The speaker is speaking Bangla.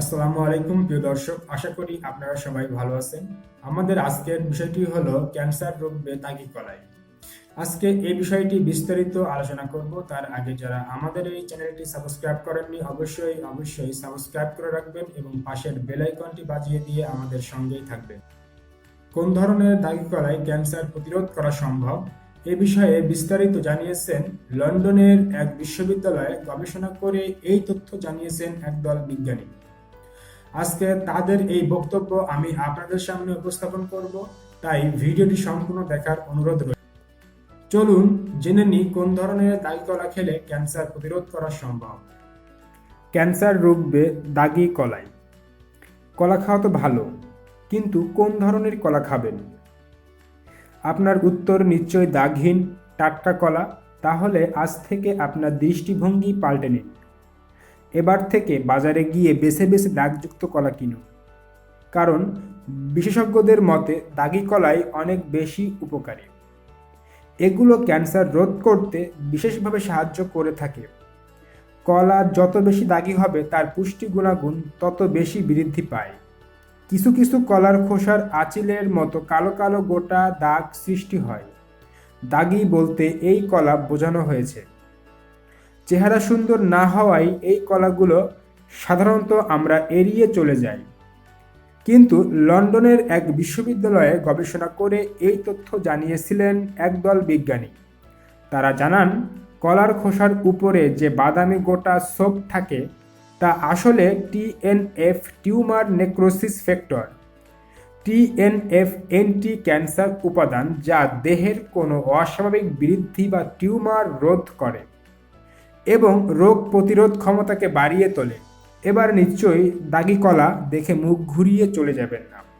আসসালামু আলাইকুম, প্রিয় দর্শক। আশা করি আপনারা সবাই ভালো আছেন। আমাদের আজকের বিষয়টি হলো ক্যান্সার রোগ বেতাগি কলাই আজকে এই বিষয়টি বিস্তারিত আলোচনা করব। তার আগে যারা আমাদের এই চ্যানেলটি সাবস্ক্রাইব করেননি, অবশ্যই অবশ্যই সাবস্ক্রাইব করে রাখবেন এবং পাশের বেল আইকনটি বাজিয়ে দিয়ে আমাদের সঙ্গেই থাকবেন। কোন ধরনের দাগি কলাই ক্যান্সার প্রতিরোধ করা সম্ভব? এ বিষয়ে বিস্তারিত জানিয়েছেন লন্ডনের এক বিশ্ববিদ্যালয়ে গবেষণা করে এই তথ্য জানিয়েছেন একদল বিজ্ঞানী। আজকে তাদের এই বক্তব্য আমি আপনাদের সামনে উপস্থাপন করব। তাই ভিডিওটি সম্পূর্ণ দেখার অনুরোধ রইল। চলুন জেনে নিই কোন ধরনের দাগি কলা খেলে ক্যান্সার প্রতিরোধ করা সম্ভব। ক্যান্সার রুখবে দাগি কলাই। কলা খাওয়া তো ভালো, কিন্তু কোন ধরনের কলা খাবেন? আপনার উত্তর নিশ্চয় দাগহীন, টাটকা কলা, তাহলে আজ থেকে আপনার দৃষ্টিভঙ্গি পাল্টে নিন। এবার থেকে বাজারে গিয়ে বেছে বেছে দাগযুক্ত কলা কিনুন কারণ বিশেষজ্ঞদের মতে দাগি কলাই অনেক বেশি উপকারী। এগুলো ক্যান্সার রোধ করতে বিশেষভাবে সাহায্য করে থাকে। কলা যত বেশি দাগি হবে, তার পুষ্টি গুণাগুণ তত বেশি বৃদ্ধি পায়। কিছু কিছু কলার খোসার আঁচিলের মতো কালো কালো গোটা দাগ সৃষ্টি হয়। দাগি বলতে এই কলা বোঝানো হয়েছে। চেহারা সুন্দর না হওয়ায় এই কলাগুলো সাধারণত আমরা এড়িয়ে চলে যাই। কিন্তু লন্ডনের এক বিশ্ববিদ্যালয়ে গবেষণা করে এই তথ্য জানিয়েছিলেন একদল বিজ্ঞানী। তারা জানান, কলার খোসার উপরে যে বাদামি গোটা সোপ থাকে, তা আসলে TNF tumour necrosis factor. TNF anti cancer উপাদান যা দেহের কোনো অস্বাভাবিক বৃদ্ধি বা টিউমার রোধ করে। এবং রোগ প্রতিরোধ ক্ষমতাকে বাড়িয়ে তোলে। এবার নিশ্চয়ই দাগি কলা দেখে মুখ ঘুরিয়ে চলে যাবেন না।